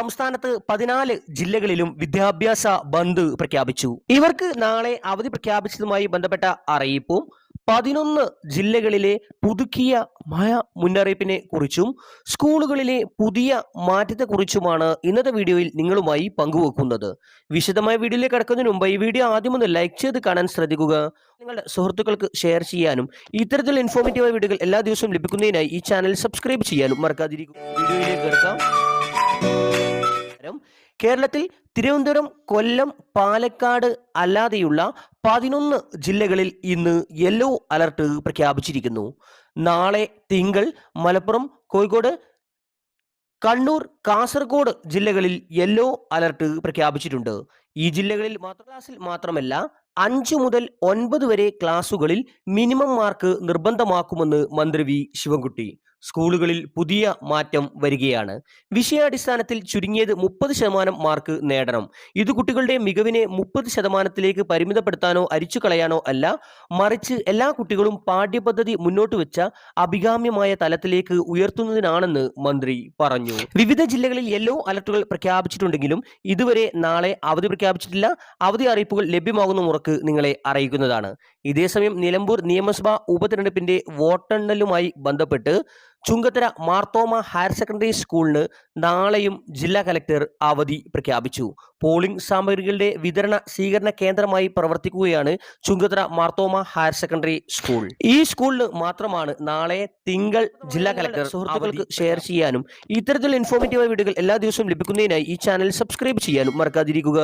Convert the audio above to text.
സംസ്ഥാനത്ത് പതിനാല് ജില്ലകളിലും വിദ്യാഭ്യാസ ബന്ദ് പ്രഖ്യാപിച്ചു. ഇവർക്ക് നാളെ അവധി പ്രഖ്യാപിച്ചതുമായി ബന്ധപ്പെട്ട അറിയിപ്പും പതിനൊന്ന് ജില്ലകളിലെ പുതുക്കിയ മഴ മുന്നറിയിപ്പിനെ കുറിച്ചും സ്കൂളുകളിലെ പുതിയ മാറ്റത്തെക്കുറിച്ചുമാണ് ഇന്നത്തെ വീഡിയോയിൽ നിങ്ങളുമായി പങ്കുവെക്കുന്നത്. വിശദമായ വീഡിയോയിലേക്ക് കടക്കുന്നതിന് മുമ്പ് ഈ വീഡിയോ ആദ്യം ഒന്ന് ലൈക്ക് ചെയ്ത് കാണാൻ ശ്രദ്ധിക്കുക. നിങ്ങളുടെ സുഹൃത്തുക്കൾക്ക് ഷെയർ ചെയ്യാനും ഇത്തരത്തിലുള്ള ഇൻഫോർമേറ്റീവായ വീഡിയോകൾ എല്ലാ ദിവസവും ലഭിക്കുന്നതിനായി ഈ ചാനൽ സബ്സ്ക്രൈബ് ചെയ്യാനും മറക്കാതിരിക്കും വീഡിയോയിലേക്ക് കിടക്കാം. കേരളത്തിൽ തിരുവനന്തപുരം കൊല്ലം പാലക്കാട് അല്ലാതെയുള്ള പതിനൊന്ന് ജില്ലകളിൽ ഇന്ന് യെല്ലോ അലർട്ട് പ്രഖ്യാപിച്ചിരിക്കുന്നു. നാളെ തിങ്കൾ മലപ്പുറം കോഴിക്കോട് കണ്ണൂർ കാസർഗോഡ് ജില്ലകളിൽ യെല്ലോ അലർട്ട് പ്രഖ്യാപിച്ചിട്ടുണ്ട്. ഈ ജില്ലകളിൽ മാത്രം ക്ലാസ്സിൽ മാത്രമല്ല അഞ്ച് മുതൽ ഒൻപത് വരെ ക്ലാസുകളിൽ മിനിമം മാർക്ക് നിർബന്ധമാക്കുമെന്ന് മന്ത്രി വി. ശിവൻകുട്ടി. സ്കൂളുകളിൽ പുതിയ മാറ്റം വരികയാണ്. വിഷയാടിസ്ഥാനത്തിൽ ചുരുങ്ങിയത് മുപ്പത് ശതമാനം മാർക്ക് നേടണം. ഇത് കുട്ടികളുടെ മികവിനെ മുപ്പത് ശതമാനത്തിലേക്ക് പരിമിതപ്പെടുത്താനോ അരിച്ചു കളയാനോ അല്ല മറിച്ച് എല്ലാ കുട്ടികളും പാഠ്യപദ്ധതി മുന്നോട്ട് വെച്ച അഭികാമ്യമായ തലത്തിലേക്ക് ഉയർത്തുന്നതിനാണെന്ന് മന്ത്രി പറഞ്ഞു. വിവിധ ജില്ലകളിൽ യെല്ലോ അലർട്ടുകൾ പ്രഖ്യാപിച്ചിട്ടുണ്ടെങ്കിലും ഇതുവരെ നാളെ അവധി പ്രഖ്യാപിച്ചിട്ടില്ല. അവധി അറിയിപ്പുകൾ ലഭ്യമാകുന്ന മുറക്ക് നിങ്ങളെ അറിയിക്കുന്നതാണ്. ഇതേസമയം നിലമ്പൂർ നിയമസഭാ ഉപതെരഞ്ഞെടുപ്പിന്റെ വോട്ടെണ്ണലുമായി ബന്ധപ്പെട്ട് ചുങ്കത്തര മാർത്തോമ ഹയർ സെക്കൻഡറി സ്കൂളിന് നാളെയും ജില്ലാ കലക്ടർ അവധി പ്രഖ്യാപിച്ചു. പോളിംഗ് സാമഗ്രികളുടെ വിതരണ സ്വീകരണ കേന്ദ്രമായി പ്രവർത്തിക്കുകയാണ് Chungathara Marthoma higher secondary school ഈ സ്കൂളിന് മാത്രമാണ് നാളെ തിങ്കൾ ജില്ലാ കലക്ടർ സുഹൃത്തുക്കൾക്ക് ഷെയർ ചെയ്യാനും ഇത്തരത്തിലുള്ള ഇൻഫോർമേറ്റീവ് വീഡിയോകൾ എല്ലാ ദിവസവും ലഭിക്കുന്നതിനായി ഈ ചാനൽ സബ്സ്ക്രൈബ് ചെയ്യാനും മറക്കാതിരിക്കുക.